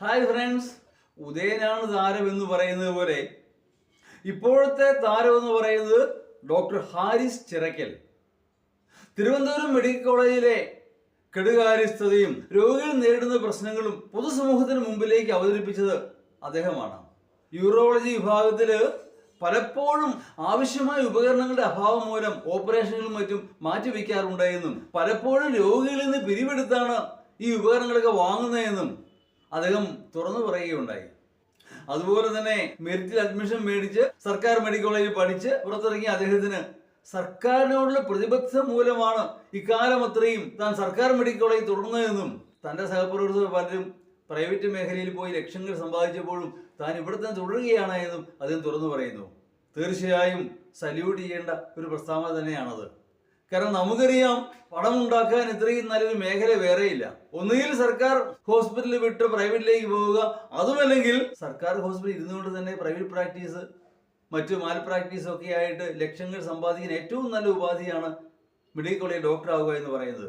Hi friends ഉദയനാണ് താരം എന്ന് പറയുന്നത് പോലെ ഇപ്പോഴത്തെ താരം എന്ന് പറയുന്നത് ഡോക്ടർ ഹാരിസ് ചിറക്കൽ. തിരുവനന്തപുരം മെഡിക്കൽ കോളേജിലെ കെടുകാര്യസ്ഥതയും രോഗികൾ നേരിടുന്ന പ്രശ്നങ്ങളും പൊതുസമൂഹത്തിന് മുമ്പിലേക്ക് അവതരിപ്പിച്ചത് അദ്ദേഹമാണ്. യൂറോളജി വിഭാഗത്തിൽ പലപ്പോഴും ആവശ്യമായ ഉപകരണങ്ങളുടെ അഭാവം മൂലം ഓപ്പറേഷനുകളും മറ്റും മാറ്റിവെക്കാറുണ്ടായെന്നും പലപ്പോഴും രോഗികളിൽ നിന്ന് പിരിവെടുത്താണ് ഈ ഉപകരണങ്ങളൊക്കെ വാങ്ങുന്നതെന്നും അദ്ദേഹം തുറന്നു പറയുകയുണ്ടായി. അതുപോലെ തന്നെ മെറിറ്റിൽ അഡ്മിഷൻ മേടിച്ച് സർക്കാർ മെഡിക്കൽ കോളേജിൽ പഠിച്ച് പുറത്തിറങ്ങിയ അദ്ദേഹത്തിന് സർക്കാരിനോടുള്ള പ്രതിബദ്ധത മൂലമാണ് ഇക്കാലം അത്രയും താൻ സർക്കാർ മെഡിക്കൽ കോളേജ് തുടർന്നതെന്നും തന്റെ സഹപ്രവർത്തകർ പലരും പ്രൈവറ്റ് മേഖലയിൽ പോയി ലക്ഷങ്ങൾ സമ്പാദിച്ചപ്പോഴും താൻ ഇവിടെ തന്നെ തുടരുകയാണ് എന്നും അദ്ദേഹം തുറന്നു പറയുന്നു. തീർച്ചയായും സല്യൂട്ട് ചെയ്യേണ്ട ഒരു പ്രസ്താവന തന്നെയാണത്. കാരണം നമുക്കറിയാം പണം ഉണ്ടാക്കാൻ ഇത്രയും നല്ലൊരു മേഖല വേറെയില്ല. ഒന്നുകിൽ സർക്കാർ ഹോസ്പിറ്റലിൽ വിട്ട് പ്രൈവറ്റിലേക്ക് പോവുക അതുമല്ലെങ്കിൽ സർക്കാർ ഹോസ്പിറ്റലിൽ ഇരുന്നുകൊണ്ട് തന്നെ പ്രൈവറ്റ് പ്രാക്ടീസ് മറ്റു മാൽ പ്രാക്ടീസ് ഒക്കെ ആയിട്ട് ലക്ഷങ്ങൾ സമ്പാദിക്കുന്ന ഏറ്റവും നല്ല ഉപാധിയാണ് മെഡിക്കൽ കോളേജ് ഡോക്ടർ ആവുക എന്ന് പറയുന്നത്.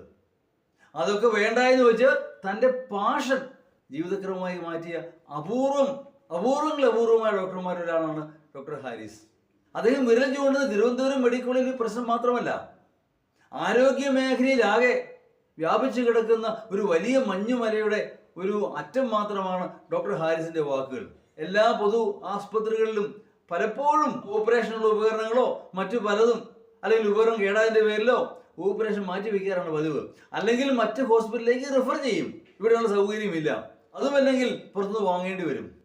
അതൊക്കെ വേണ്ട എന്ന് വെച്ച് തന്റെ പാഷൻ ജീവിതക്രമമായി മാറ്റിയ അപൂർവം അപൂർവങ്ങൾ അപൂർവമായ ഡോക്ടർമാരൊരാളാണ് ഡോക്ടർ ഹാരിസ്. അദ്ദേഹം വിരൽ ചൂണ്ടുന്നത് തിരുവനന്തപുരം മെഡിക്കൽ കോളേജിൽ പ്രശ്നം മാത്രമല്ല. ആരോഗ്യ മേഖലയിലാകെ വ്യാപിച്ചു കിടക്കുന്ന ഒരു വലിയ മഞ്ഞുമലയുടെ ഒരു അറ്റം മാത്രമാണ് ഡോക്ടർ ഹാരിസിന്റെ വാക്കുകൾ. എല്ലാ പൊതു ആസ്പത്രികളിലും പലപ്പോഴും ഓപ്പറേഷനുള്ള ഉപകരണങ്ങളോ മറ്റു പലതും അല്ലെങ്കിൽ ഉപകരണം കേടാതിന്റെ പേരിലോ ഓപ്പറേഷൻ മാറ്റി വയ്ക്കാറാണ് പതിവ്. അല്ലെങ്കിൽ മറ്റ് ഹോസ്പിറ്റലിലേക്ക് റെഫർ ചെയ്യും. ഇവിടെയുള്ള സൗകര്യമില്ല. അതുമല്ലെങ്കിൽ പുറത്തുനിന്ന് വാങ്ങേണ്ടി വരും.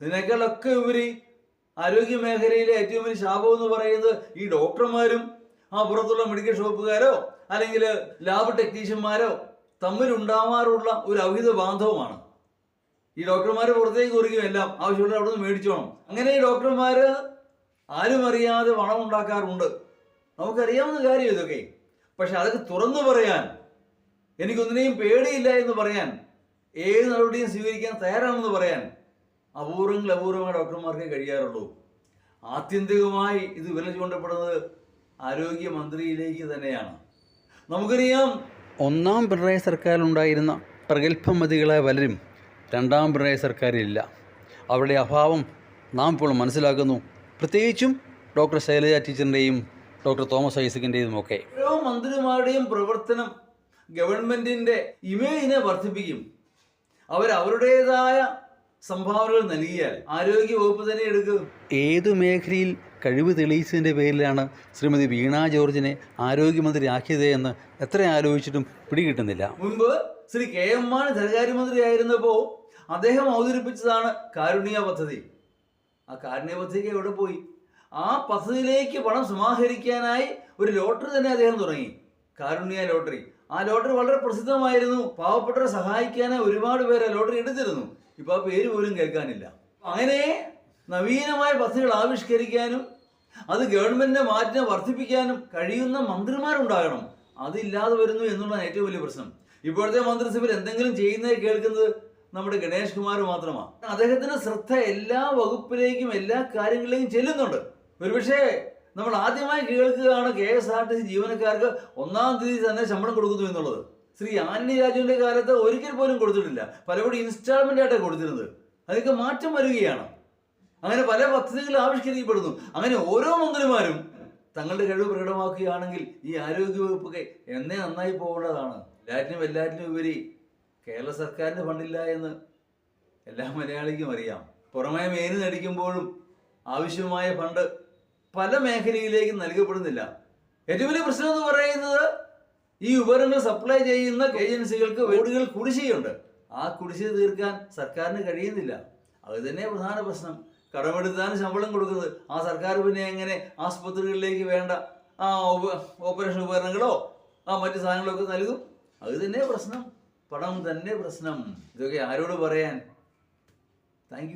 ഇതിനേക്കാളൊക്കെ ഉപരി ആരോഗ്യ മേഖലയിലെ ഏറ്റവും വലിയ ശാപം എന്ന് പറയുന്നത് ഈ ഡോക്ടർമാരും ആ പുറത്തുള്ള മെഡിക്കൽ ഷോപ്പുകാരോ അല്ലെങ്കിൽ ലാബ് ടെക്നീഷ്യന്മാരോ തമ്മിലുണ്ടാവാറുള്ള ഒരു അവിഹിത ബാന്ധവമാണ്. ഈ ഡോക്ടർമാർ പുറത്തേക്ക് കുറിക്കും എല്ലാം ആവശ്യമുള്ള അവിടെ നിന്ന് മേടിച്ചോണം. അങ്ങനെ ഈ ഡോക്ടർമാർ ആരും അറിയാതെ പണം ഉണ്ടാക്കാറുണ്ട് നമുക്കറിയാവുന്ന കാര്യം ഇതൊക്കെ. പക്ഷെ അതൊക്കെ തുറന്നു പറയാൻ എനിക്കൊന്നിനെയും പേടിയില്ല എന്ന് പറയാൻ ഏത് നടപടിയും സ്വീകരിക്കാൻ തയ്യാറാണെന്ന് പറയാൻ അപൂർവങ്ങൾ അപൂർവമായ ഡോക്ടർമാർക്കേ കഴിയാറുള്ളൂ. ആത്യന്തികമായി ഇത് വില ചൂണ്ടപ്പെടുന്നത് ആരോഗ്യമന്ത്രിയിലേക്ക് തന്നെയാണ്. നമുക്കറിയാം ഒന്നാം പിണറായി സർക്കാരിലുണ്ടായിരുന്ന പ്രഗത്ഭമതികളായ പലരും രണ്ടാം പിണറായി സർക്കാരിലില്ല. അവരുടെ അഭാവം നാം ഇപ്പോൾ മനസ്സിലാക്കുന്നു. പ്രത്യേകിച്ചും ഡോക്ടർ ശൈലജ ടീച്ചറിന്റെയും ഡോക്ടർ തോമസ് ഐസക്കിന്റെയും ഒക്കെ. ഓരോ മന്ത്രിമാരുടെയും പ്രവർത്തനം ഗവൺമെന്റിന്റെ ഇമേജിനെ വർദ്ധിപ്പിക്കും. അവർ അവരുടേതായ സംഭാവനകൾ നൽകിയാൽ ആരോഗ്യ വകുപ്പ് തന്നെ എടുക്കും. ഏതു മേഖലയിൽ കഴിവ് തെളിയിച്ചതിന്റെ പേരിലാണ് ശ്രീമതി വീണ ജോർജിനെ എന്ന് എത്ര ആലോചിച്ചിട്ടും പിടികിട്ടുന്നില്ല. മുൻപ് ശ്രീ കെ എം മാണി ധനകാര്യമന്ത്രി ആയിരുന്നപ്പോൾ അദ്ദേഹം അവതരിപ്പിച്ചതാണ് കാരുണ്യ പദ്ധതി. ആ കാരുണ്യ പദ്ധതിക്ക് എവിടെ പോയി? ആ പദ്ധതിയിലേക്ക് പണം സമാഹരിക്കാനായി ഒരു ലോട്ടറി തന്നെ അദ്ദേഹം തുടങ്ങി. കാരുണ്യ ലോട്ടറി. ആ ലോട്ടറി വളരെ പ്രസിദ്ധമായിരുന്നു. പാവപ്പെട്ടവരെ സഹായിക്കാനായി ഒരുപാട് പേര് ആ ലോട്ടറി എടുത്തിരുന്നു. ഇപ്പൊ ആ പേര് പോലും കേൾക്കാനില്ല. അങ്ങനെ നവീനമായ പദ്ധതികൾ ആവിഷ്കരിക്കാനും അത് ഗവൺമെന്റിന്റെ മാറ്റിനെ വർദ്ധിപ്പിക്കാനും കഴിയുന്ന മന്ത്രിമാരുണ്ടാകണം. അതില്ലാതെ വരുന്നു എന്നുള്ളതാണ് ഏറ്റവും വലിയ പ്രശ്നം. ഇപ്പോഴത്തെ മന്ത്രിസഭയിൽ എന്തെങ്കിലും ചെയ്യുന്നത് കേൾക്കുന്നത് നമ്മുടെ ഗണേഷ് കുമാർ മാത്രമാണ് അദ്ദേഹത്തിന്റെ ശ്രദ്ധ എല്ലാ വകുപ്പിലേക്കും എല്ലാ കാര്യങ്ങളിലേക്കും ചെല്ലുന്നുണ്ട്. ഒരുപക്ഷേ നമ്മൾ ആദ്യമായി കേൾക്കുകയാണ് K S R T C ജീവനക്കാർക്ക് ഒന്നാം തീയതി തന്നെ ശമ്പളം കൊടുക്കുന്നു എന്നുള്ളത്. ശ്രീ ആന്റണി രാജുവിന്റെ കാലത്ത് ഒരിക്കൽ പോലും കൊടുത്തിട്ടില്ല. പലപ്പോഴും ഇൻസ്റ്റാൾമെന്റ് ആയിട്ടാണ് കൊടുത്തിരുന്നത്. അതൊക്കെ മാറ്റം വരികയാണ്. അങ്ങനെ പല പദ്ധതികൾ ആവിഷ്കരിക്കപ്പെടുന്നു. അങ്ങനെ ഓരോ മന്ത്രിമാരും തങ്ങളുടെ കഴിവ് പ്രകടമാക്കുകയാണെങ്കിൽ ഈ ആരോഗ്യ വകുപ്പൊക്കെ എന്നേ നന്നായി പോകേണ്ടതാണ്. എല്ലാറ്റിനും എല്ലാറ്റിനും ഉപരി കേരള സർക്കാരിന്റെ ഫണ്ടില്ല എന്ന് എല്ലാ മലയാളിക്കും അറിയാം. പുറമേ മേന് നടിക്കുമ്പോഴും ആവശ്യമായ ഫണ്ട് പല മേഖലയിലേക്കും നൽകപ്പെടുന്നില്ല. ഏറ്റവും വലിയ പ്രശ്നം എന്ന് പറയുന്നത് ഈ വിവരങ്ങൾ സപ്ലൈ ചെയ്യുന്ന ഏജൻസികൾക്ക് വീടുകൾ കുടിശ്ശികയുണ്ട്. ആ കുടിശ്ശിക തീർക്കാൻ സർക്കാരിന് കഴിയുന്നില്ല. അത് തന്നെ പ്രധാന പ്രശ്നം. കടമെടുത്താണ് ശമ്പളം കൊടുക്കുന്നത് ആ സർക്കാർ പിന്നെ എങ്ങനെ ആസ്പത്രികളിലേക്ക് വേണ്ട ആ ഓപ്പറേഷൻ ഉപകരണങ്ങളോ ആ മറ്റു സാധനങ്ങളൊക്കെ നൽകും? അത് തന്നെ പ്രശ്നം. പണം തന്നെ പ്രശ്നം. ഇതൊക്കെ ആരോട് പറയാൻ? താങ്ക്